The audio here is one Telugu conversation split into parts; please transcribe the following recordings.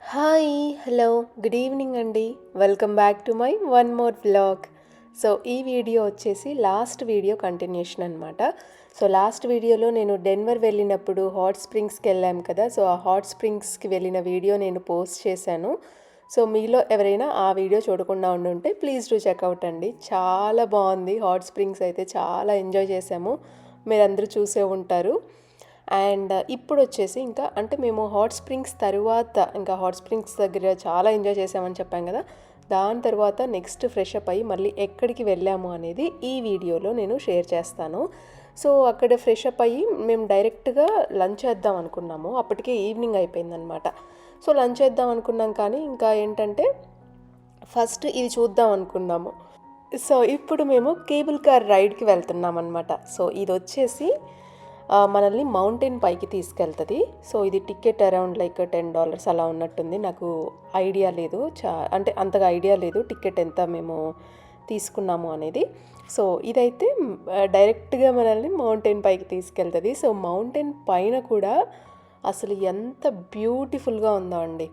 హాయ్ హలో గుడ్ ఈవినింగ్ అండి. Welcome back to my one more vlog. So ఈ వీడియో వచ్చేసి లాస్ట్ వీడియో కంటిన్యూషన్ అనమాట సో లాస్ట్ వీడియోలో నేను డెన్వర్ వెళ్ళినప్పుడు హాట్ స్ప్రింగ్స్కి వెళ్ళాం కదా. సో ఆ హాట్ స్ప్రింగ్స్కి వెళ్ళిన వీడియో నేను పోస్ట్ చేశాను. సో మీలో ఎవరైనా ఆ వీడియో చూడకుండా ఉండుంటే ప్లీజ్ డూ చెక్అవుట్ అండి. చాలా బాగుంది. హాట్ స్ప్రింగ్స్ అయితే చాలా ఎంజాయ్ చేసాము మీరందరూ చూసే ఉంటారు. అండ్ ఇప్పుడు వచ్చేసి ఇంకా అంటే మేము హాట్ స్ప్రింగ్స్ తర్వాత ఇంకా హాట్ స్ప్రింగ్స్ దగ్గర చాలా ఎంజాయ్ చేసామని చెప్పాం కదా దాని తర్వాత నెక్స్ట్ ఫ్రెష్ అప్ అయ్యి మళ్ళీ ఎక్కడికి వెళ్ళాము అనేది ఈ వీడియోలో నేను షేర్ చేస్తాను. సో అక్కడ ఫ్రెష్ అప్ అయ్యి మేము డైరెక్ట్గా లంచ్ చేద్దాం అనుకున్నాము. అప్పటికే ఈవినింగ్ అయిపోయిందనమాట. సో లంచ్ చేద్దాం అనుకున్నాం కానీ ఇంకా ఏంటంటే ఫస్ట్ ఇది చూద్దాం అనుకున్నాము. సో ఇప్పుడు మేము కేబుల్ కార్ రైడ్కి వెళ్తున్నాం అనమాట సో ఇది వచ్చేసి మనల్ని మౌంటైన్ పైకి తీసుకెళ్తుంది. సో ఇది ticket around like ten dollars అలా ఉన్నట్టుంది. నాకు ఐడియా లేదు. చా అంటే అంతగా ఐడియా లేదు టికెట్ ఎంత మేము తీసుకున్నాము అనేది. సో ఇదైతే డైరెక్ట్గా మనల్ని మౌంటైన్ పైకి తీసుకెళ్తుంది. సో మౌంటైన్ పైన కూడా అసలు ఎంత బ్యూటిఫుల్గా ఉందో అండి.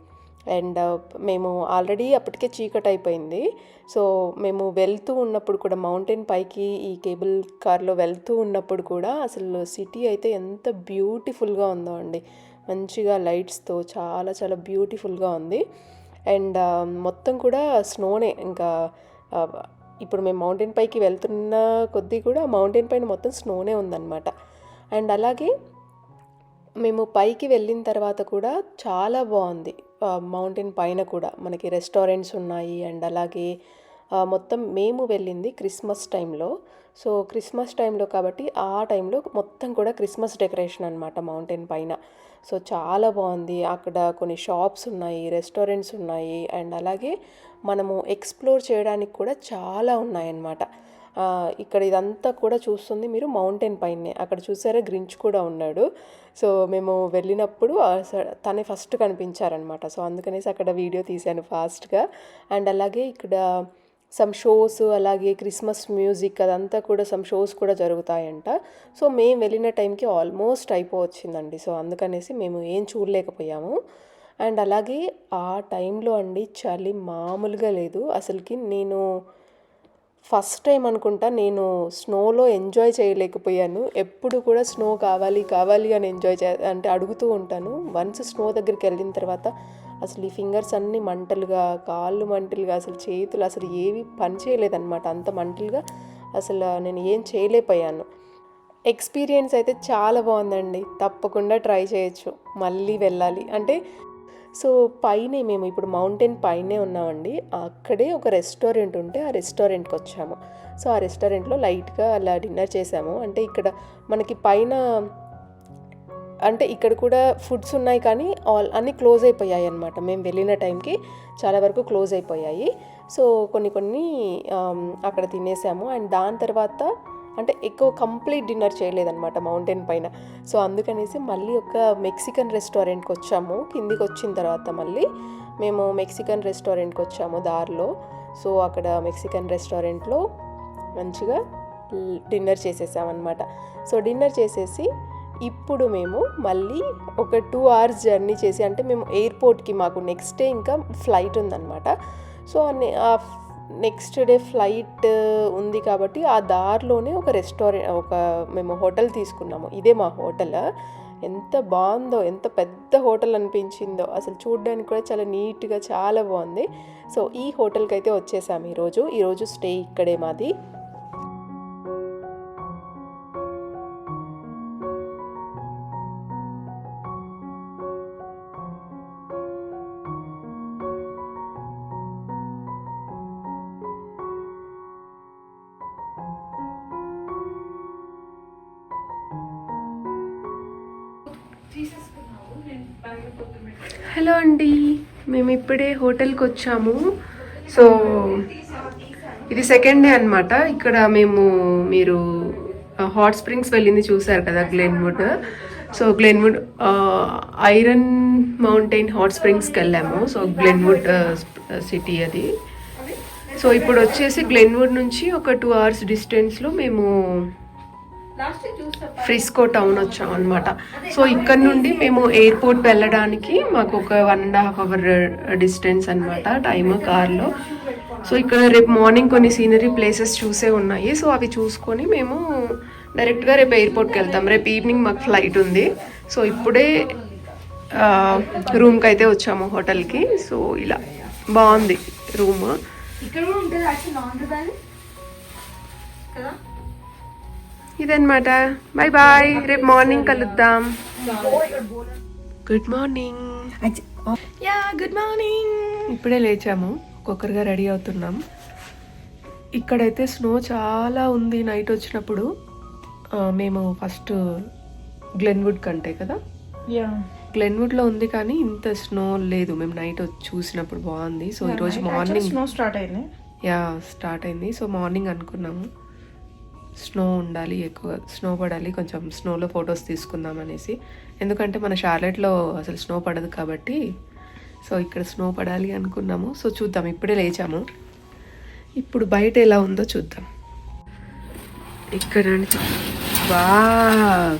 అండ్ మేము ఆల్రెడీ అప్పటికే చీకటి అయిపోయింది సో మేము వెళ్తూ ఉన్నప్పుడు కూడా మౌంటైన్ పైకి ఈ కేబుల్ కార్లో వెళ్తూ ఉన్నప్పుడు కూడా అసలు సిటీ అయితే ఎంత బ్యూటిఫుల్గా ఉందో అండి. మంచిగా లైట్స్తో చాలా చాలా బ్యూటిఫుల్గా ఉంది. అండ్ మొత్తం కూడా స్నోనే. ఇంకా ఇప్పుడు మేము మౌంటైన్ పైకి వెళ్తున్న కొద్దీ కూడా మౌంటైన్ పైన మొత్తం స్నోనే ఉందన్నమాట. అండ్ అలాగే మేము పైకి వెళ్ళిన తర్వాత కూడా చాలా బాగుంది. మౌంటైన్ పైన కూడా మనకి రెస్టారెంట్స్ ఉన్నాయి అండ్ అలాగే మొత్తం మేము వెళ్ళింది క్రిస్మస్ టైంలో సో క్రిస్మస్ టైంలో కాబట్టి ఆ టైంలో మొత్తం కూడా క్రిస్మస్ డెకరేషన్ అనమాట మౌంటైన్ పైన. సో చాలా బాగుంది. అక్కడ కొన్ని షాప్స్ ఉన్నాయి రెస్టారెంట్స్ ఉన్నాయి అండ్ అలాగే మనము ఎక్స్ప్లోర్ చేయడానికి కూడా చాలా ఉన్నాయన్నమాట. ఇక్కడ ఇదంతా కూడా చూస్తుంది మీరు మౌంటైన్ పైనే. అక్కడ చూసారా గ్రించ్ కూడా ఉన్నాడు. సో మేము వెళ్ళినప్పుడు తనే ఫస్ట్ కనిపించారనమాట. సో అందుకనేసి అక్కడ వీడియో తీశాను ఫాస్ట్గా. అండ్ అలాగే ఇక్కడ సమ్ షోస్ అలాగే క్రిస్మస్ మ్యూజిక్ అదంతా కూడా సమ్ షోస్ కూడా జరుగుతాయంట. సో మేము వెళ్ళిన టైంకి ఆల్మోస్ట్ అయిపోవచ్చిందండి. సో అందుకనేసి మేము ఏం చూడలేకపోయాము. అండ్ అలాగే ఆ టైంలో అండి చలి మామూలుగా లేదు. అసలుకి నేను ఫస్ట్ టైం అనుకుంటా నేను స్నోలో ఎంజాయ్ చేయలేకపోయాను. ఎప్పుడు కూడా స్నో కావాలి కావాలి అని ఎంజాయ్ చే అంటే అడుగుతూ ఉంటాను. వన్స్ స్నో దగ్గరికి వెళ్ళిన తర్వాత అసలు ఈ ఫింగర్స్ అన్నీ మంటలుగా కాళ్ళు మంటలుగా అసలు చేతులు అసలు ఏవి పని చేయలేదన్నమాట అంత మంటలుగా అసలు నేను ఏం చేయలేకపోయాను. ఎక్స్పీరియన్స్ అయితే చాలా బాగుందండి. తప్పకుండా ట్రై చేయొచ్చు. మళ్ళీ వెళ్ళాలి. అంటే సో పైనే మేము ఇప్పుడు మౌంటైన్ పైనే ఉన్నామండి. అక్కడే ఒక రెస్టారెంట్ ఉంటే ఆ రెస్టారెంట్కి వచ్చాము. సో ఆ రెస్టారెంట్లో లైట్గా అలా డిన్నర్ చేసాము. అంటే ఇక్కడ మనకి పైన అంటే ఇక్కడ కూడా ఫుడ్స్ ఉన్నాయి కానీ ఆల్ అన్నీ క్లోజ్ అయిపోయాయి అనమాట మేము వెళ్ళిన టైంకి చాలా వరకు క్లోజ్ అయిపోయాయి. సో కొన్ని కొన్ని అక్కడ తినేసాము. అండ్ దాని తర్వాత అంటే ఎక్కువ కంప్లీట్ డిన్నర్ చేయలేదన్నమాట మౌంటైన్ పైన. సో అందుకనేసి మళ్ళీ ఒక మెక్సికన్ రెస్టారెంట్కి వచ్చాము. కిందికి వచ్చిన తర్వాత మళ్ళీ మేము మెక్సికన్ రెస్టారెంట్కి వచ్చాము దారిలో. సో అక్కడ మెక్సికన్ రెస్టారెంట్లో మంచిగా డిన్నర్ చేసేసామన్నమాట. సో డిన్నర్ చేసేసి ఇప్పుడు మేము మళ్ళీ ఒక టూ అవర్స్ జర్నీ చేసి అంటే మేము ఎయిర్పోర్ట్కి మాకు నెక్స్ట్ డే ఇంకా ఫ్లైట్ ఉందన్నమాట. సో ఆ నెక్స్ట్ డే ఫ్లైట్ ఉంది కాబట్టి ఆ దారిలోనే ఒక రెస్టారెంట్ ఒక మేము హోటల్ తీసుకున్నాము. ఇదే మా హోటల్. ఎంత బాగుందో ఎంత పెద్ద హోటల్ అనిపించిందో. అసలు చూడడానికి కూడా చాలా నీట్గా చాలా బాగుంది. సో ఈ హోటల్కి అయితే వచ్చేసాము ఈరోజు. ఈరోజు స్టే ఇక్కడే మాది. హలో అండి మేము ఇప్పుడే హోటల్కి వచ్చాము. సో ఇది సెకండ్ డే అన్నమాట. ఇక్కడ మేము మీరు హాట్ స్ప్రింగ్స్ వెళ్ళింది చూసారు కదా Glenwood. So Glenwood iron mountain hot స్ప్రింగ్స్కి వెళ్ళాము. సో గ్లెన్వుడ్ సిటీ అది. సో ఇప్పుడు వచ్చేసి గ్లెన్వుడ్ నుంచి ఒక టూ అవర్స్ డిస్టెన్స్లో మేము ఫ్రిస్కో టౌన్ వచ్చాం అనమాట సో ఇక్కడ నుండి మేము ఎయిర్పోర్ట్ వెళ్ళడానికి మాకు ఒక one and half hour distance అనమాట టైమ్ కార్లో. సో ఇక్కడ రేపు మార్నింగ్ కొన్ని సీనరీ ప్లేసెస్ చూసే ఉన్నాయి. సో అవి చూసుకొని మేము డైరెక్ట్గా రేపు ఎయిర్పోర్ట్కి వెళ్తాం. రేపు ఈవినింగ్ మాకు ఫ్లైట్ ఉంది. సో ఇప్పుడే రూమ్కి అయితే వచ్చాము హోటల్కి సో ఇలా బాగుంది రూమ్. ఇక్కడ కూడా ఉంటుంది కదా? ఇదన్నమాట. బాయ్ బాయ్ రేపు మార్నింగ్ కలుద్దాం. Good morning yeah good morning ఇప్పుడే లేచాము. ఒక్కొక్కరుగా రెడీ అవుతున్నాం. ఇక్కడైతే స్నో చాలా ఉంది నైట్ వచ్చినప్పుడు. మేము ఫస్ట్ గ్లెన్వుడ్ కంటే కదా? యా గ్లెన్వుడ్లో ఉంది కానీ ఇంత స్నో లేదు. మేము నైట్ చూసినప్పుడు బాగుంది. సో ఈరోజు మార్నింగ్ స్నో స్టార్ట్ అయింది. యా స్టార్ట్ అయింది. సో మార్నింగ్ అనుకున్నాము. స్నో ఉండాలి ఎక్కువ స్నో పడాలి కొంచెం స్నోలో ఫొటోస్ తీసుకుందాం అనేసి. ఎందుకంటే మన షార్లెట్లో అసలు స్నో పడదు కాబట్టి. సో ఇక్కడ స్నో పడాలి అనుకున్నాము. సో చూద్దాం. ఇప్పుడే లేచాము. ఇప్పుడు బయట ఎలా ఉందో చూద్దాం. ఇక్కడ నుంచి. వా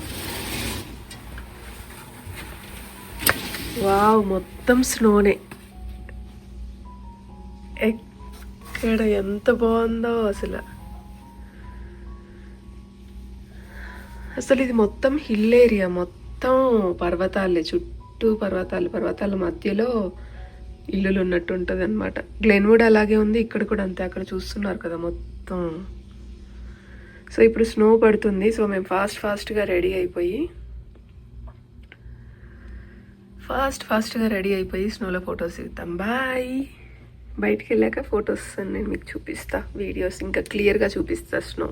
వావ్! మొత్తం స్నోనే. ఎక్కడ ఎంత బాగుందో అసలు. అసలు ఇది మొత్తం హిల్ ఏరియా మొత్తం పర్వతాలే చుట్టూ పర్వతాలు పర్వతాల మధ్యలో ఇల్లులు ఉన్నట్టు ఉంటుంది అనమాట గ్లెన్వుడ్ అలాగే ఉంది ఇక్కడ కూడా అంతే అక్కడ చూస్తున్నారు కదా మొత్తం. సో ఇప్పుడు స్నో పడుతుంది సో మేము ఫాస్ట్ ఫాస్ట్గా రెడీ అయిపోయి ఫాస్ట్ ఫాస్ట్గా రెడీ అయిపోయి స్నోలో ఫొటోస్ దిగుతాం. బాయ్ బయటికి వెళ్ళాక ఫొటోస్ నేను మీకు చూపిస్తా వీడియోస్ ఇంకా క్లియర్గా చూపిస్తా స్నో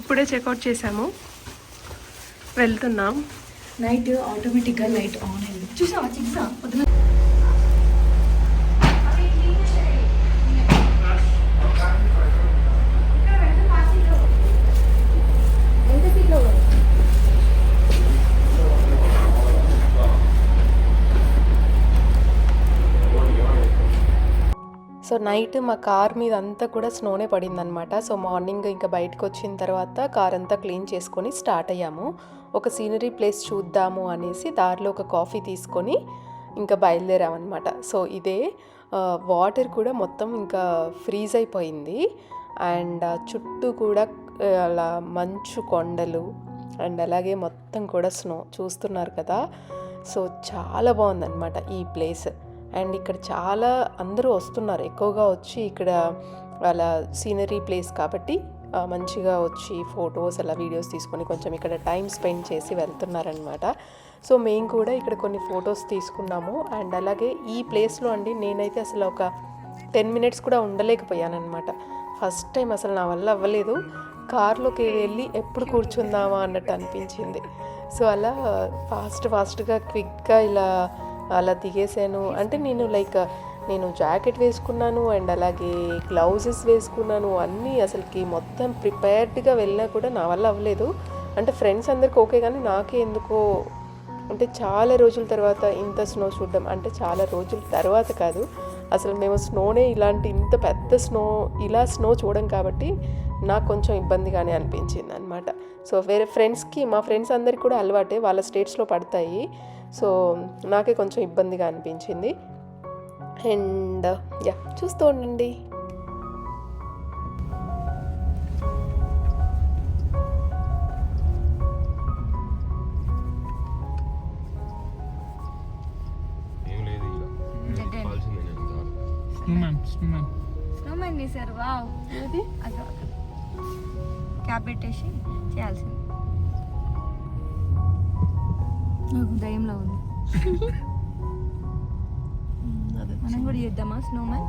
ఇప్పుడే చెక్అవుట్ చేసాము వెళ్తున్నాం. నైట్ ఆటోమేటిక్గా లైట్ ఆన్ అయింది. చూసావా? చిక్సా నైట్ మా కార్ మీద అంతా కూడా స్నోనే పడిందనమాట సో మార్నింగ్ ఇంకా బయటకు వచ్చిన తర్వాత కార్ అంతా క్లీన్ చేసుకొని స్టార్ట్ అయ్యాము. ఒక సీనరీ ప్లేస్ చూద్దాము అనేసి దారిలో ఒక కాఫీ తీసుకొని ఇంకా బయలుదేరామన్నమాట. సో ఇదే వాటర్ కూడా మొత్తం ఇంకా ఫ్రీజ్ అయిపోయింది. అండ్ చుట్టూ కూడా అలా మంచు కొండలు అండ్ అలాగే మొత్తం కూడా స్నో చూస్తున్నారు కదా. సో చాలా బాగుందన్నమాట ఈ ప్లేస్. అండ్ ఇక్కడ చాలా అందరూ వస్తున్నారు. ఎక్కువగా వచ్చి ఇక్కడ వాళ్ళ సీనరీ ప్లేస్ కాబట్టి మంచిగా వచ్చి ఫొటోస్ అలా వీడియోస్ తీసుకొని కొంచెం ఇక్కడ టైం స్పెండ్ చేసి వెళ్తున్నారనమాట సో మేము కూడా ఇక్కడ కొన్ని ఫొటోస్ తీసుకున్నాము. అండ్ అలాగే ఈ ప్లేస్లో అండి నేనైతే అసలు ఒక టెన్ మినిట్స్ కూడా ఉండలేకపోయానమాట ఫస్ట్ టైం అసలు నా వల్ల అవ్వలేదు. కార్లోకి వెళ్ళి ఎప్పుడు కూర్చుందామా అన్నట్టు అనిపించింది. సో అలా ఫాస్ట్ ఫాస్ట్గా క్విక్గా ఇలా అలా దిగేసాను అంటే నేను లైక్ నేను జాకెట్ వేసుకున్నాను అండ్ అలాగే గ్లౌజెస్ వేసుకున్నాను. అన్నీ అసలుకి మొత్తం ప్రిపేర్డ్గా వెళ్ళినా కూడా నా వల్ల అవ్వలేదు. అంటే ఫ్రెండ్స్ అందరికి ఓకే కానీ నాకే ఎందుకో అంటే చాలా రోజుల తర్వాత ఇంత స్నో చూడడం అంటే చాలా రోజుల తర్వాత కాదు. అసలు మేము స్నోనే ఇలాంటి ఇంత పెద్ద స్నో ఇలా స్నో చూడం కాబట్టి నాకు కొంచెం ఇబ్బందిగానే అనిపించింది అనమాట సో వేరే ఫ్రెండ్స్కి మా ఫ్రెండ్స్ అందరికి కూడా అలవాటే వాళ్ళ స్టేట్స్లో పడతాయి. సో నాకే కొంచెం ఇబ్బందిగా అనిపించింది. అండ్ యా చూస్తూ ఉండండి. స్నోమ్యాన్ స్నోమ్యాన్ స్నోమ్యాన్ చేశారు వావ్. అది అదో. క్యాప్ పెట్టేసి చేయాల్సింది. నాకు దయంలో ఉంది. మనం కూడా చేద్దామా స్నోమ్యాన్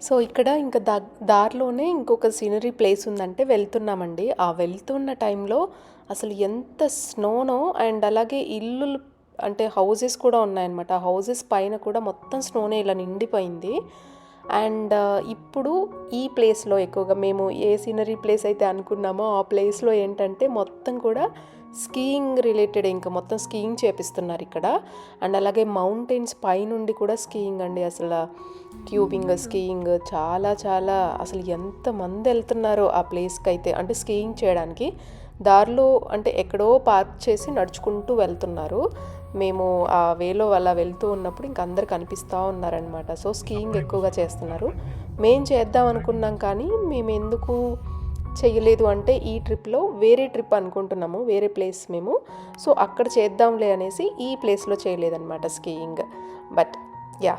సో ఇక్కడ ఇంకా దా దారిలోనే ఇంకొక సీనరీ ప్లేస్ ఉందంటే వెళ్తున్నామండి. ఆ వెళ్తున్న టైంలో అసలు ఎంత స్నోనో అండ్ అలాగే ఇల్లు అంటే హౌజెస్ కూడా ఉన్నాయన్నమాట. ఆ హౌజెస్ పైన కూడా మొత్తం స్నోనే ఇలా నిండిపోయింది. అండ్ ఇప్పుడు ఈ ప్లేస్లో ఎక్కువగా మేము ఏ సీనరీ ప్లేస్ అయితే అనుకున్నామో ఆ ప్లేస్లో ఏంటంటే మొత్తం కూడా స్కీయింగ్ రిలేటెడ్ ఇంకా మొత్తం స్కీయింగ్ చేపిస్తున్నారు ఇక్కడ. అండ్ అలాగే మౌంటైన్స్ పైనుండి కూడా స్కీయింగ్ అండి అసలు. ట్యూబింగ్ స్కీయింగ్ చాలా చాలా అసలు ఎంతమంది వెళ్తున్నారో ఆ ప్లేస్కి అయితే అంటే స్కీయింగ్ చేయడానికి దారిలో అంటే ఎక్కడో పార్క్ చేసి నడుచుకుంటూ వెళ్తున్నారు. మేము ఆ వేలో అలా వెళ్తూ ఉన్నప్పుడు ఇంక అందరు కనిపిస్తూ ఉన్నారనమాట సో స్కీయింగ్ ఎక్కువగా చేస్తున్నారు. మేం చేద్దాం అనుకున్నాం కానీ మేము ఎందుకు చెయ్యలేదు అంటే ఈ ట్రిప్లో వేరే ట్రిప్ అనుకుంటున్నాము వేరే ప్లేస్ మేము. సో అక్కడ చేద్దాంలే అనేసి ఈ ప్లేస్లో చేయలేదన్నమాట స్కీయింగ్. బట్ యా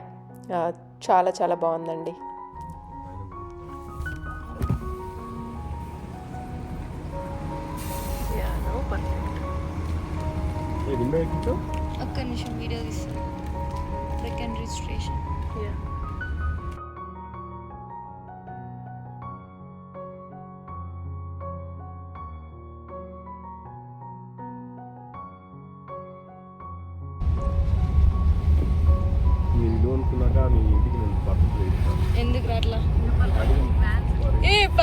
చాలా చాలా బాగుందండి. ఒక్క నిమిషం వీడియో తీస్తాను సెకండ్ రిజిస్ట్రేషన్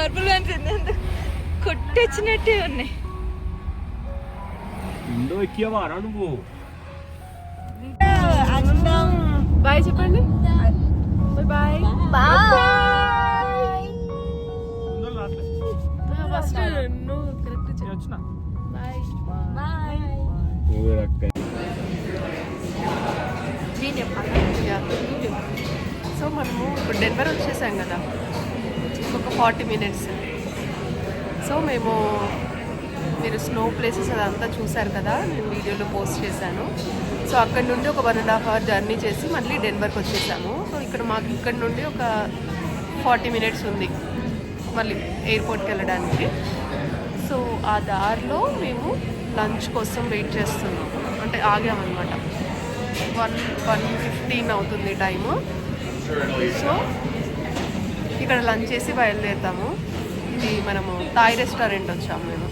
పర్పుల్ వ్యాన్స్ ఎందుకు కొట్టొచ్చినట్టే ఉన్నాయి. విండో ఎక్కియవా? రా నువ్వు. బాయ్ చెప్పండి. బాయ్ రాట్లే ఫస్ట్ నువ్వు కరెక్ట్ వచ్చిన? బాయ్. చెప్పాలా. సో మనము ఇప్పుడు డెన్వర్ వచ్చేసాం కదా. Forty minutes. సో మేము మీరు స్నో ప్లేసెస్ అదంతా చూసారు కదా నేను వీడియోలో పోస్ట్ చేశాను. సో అక్కడ నుండి ఒక one and half hour journey చేసి మళ్ళీ డెన్వర్కి వచ్చేసాము. సో ఇక్కడ మాకు ఇక్కడ నుండి ఒక ఫార్టీ మినిట్స్ ఉంది మళ్ళీ ఎయిర్పోర్ట్కి వెళ్ళడానికి. సో ఆ దారిలో మేము లంచ్ కోసం వెయిట్ చేస్తున్నాం. అంటే ఆగామన్నమాట వన్ వన్ ఫిఫ్టీన్ అవుతుంది టైము. సో ఇక్కడ లంచ్ చేసి బయలుదేరుతాము. ఇది మనము థాయ్ రెస్టారెంట్ వచ్చాము మేము.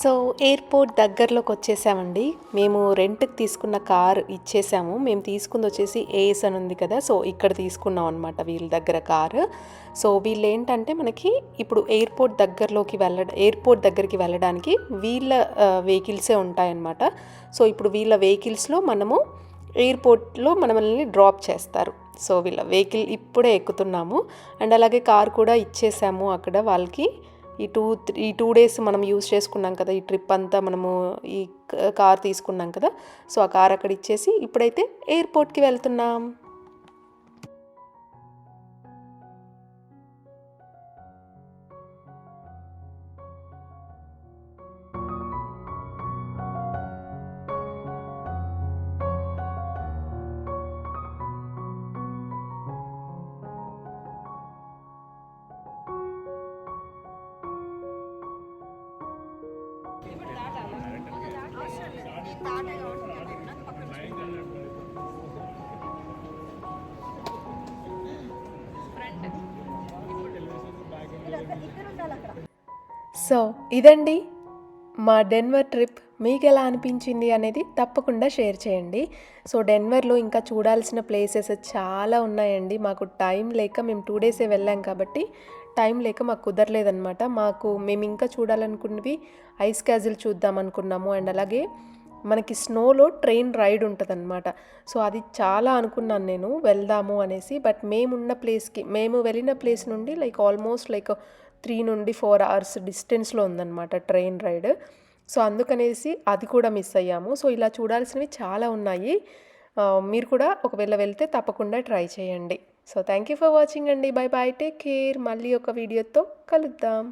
సో ఎయిర్పోర్ట్ దగ్గరలోకి వచ్చేసామండి మేము రెంట్కి తీసుకున్న కార్ ఇచ్చేసాము. మేము తీసుకుంది వచ్చేసి ఏఎస్ అని ఉంది కదా సో ఇక్కడ తీసుకున్నాం అనమాట వీళ్ళ దగ్గర కారు. సో వీళ్ళు ఏంటంటే మనకి ఇప్పుడు ఎయిర్పోర్ట్ దగ్గరలోకి వెళ్ళ ఎయిర్పోర్ట్ దగ్గరికి వెళ్ళడానికి వీళ్ళ వెహికల్సే ఉంటాయన్నమాట. సో ఇప్పుడు వీళ్ళ వెహికల్స్లో మనము ఎయిర్పోర్ట్లో మనల్ని డ్రాప్ చేస్తారు. సో వీళ్ళ వెహికల్ ఇప్పుడే ఎక్కుతున్నాము. అండ్ అలాగే కార్ కూడా ఇచ్చేసాము అక్కడ వాళ్ళకి. ఈ టూ ఈ టూ డేస్ మనం యూజ్ చేసుకున్నాం కదా ఈ ట్రిప్ అంతా మనము ఈ క- కార్ తీసుకున్నాం కదా సో ఆ కార్ అక్కడ ఇచ్చేసి ఇప్పుడైతే ఎయిర్పోర్ట్కి వెళ్తున్నాం. సో ఇదండి మా డెన్వర్ ట్రిప్ మీకు ఎలా అనిపించింది అనేది తప్పకుండా షేర్ చేయండి. సో డెన్వర్లో ఇంకా చూడాల్సిన ప్లేసెస్ చాలా ఉన్నాయండి. మాకు టైం లేక మేము టూ డేసే వెళ్ళాం కాబట్టి టైం లేక మాకు కుదరలేదనమాట మాకు మేము ఇంకా చూడాలనుకున్నవి ఐస్ క్యాజిల్ చూద్దాం అనుకున్నాము. అండ్ అలాగే మనకి స్నోలో ట్రైన్ రైడ్ ఉంటుందన్నమాట. సో అది చాలా అనుకున్నాను నేను వెళ్దాము అనేసి. బట్ మేమున్న ప్లేస్కి మేము వెళ్ళిన ప్లేస్ నుండి లైక్ ఆల్మోస్ట్ లైక్ త్రీ నుండి ఫోర్ అవర్స్ డిస్టెన్స్లో ఉందన్నమాట ట్రైన్ రైడ్. సో అందుకనేసి అది కూడా మిస్ అయ్యాము. సో ఇలా చూడాల్సినవి చాలా ఉన్నాయి. మీరు కూడా ఒకవేళ వెళ్తే తప్పకుండా ట్రై చేయండి. So thank you for watching అండి. Bye bye take care. మళ్ళీ ఒక వీడియోతో కలుద్దాం.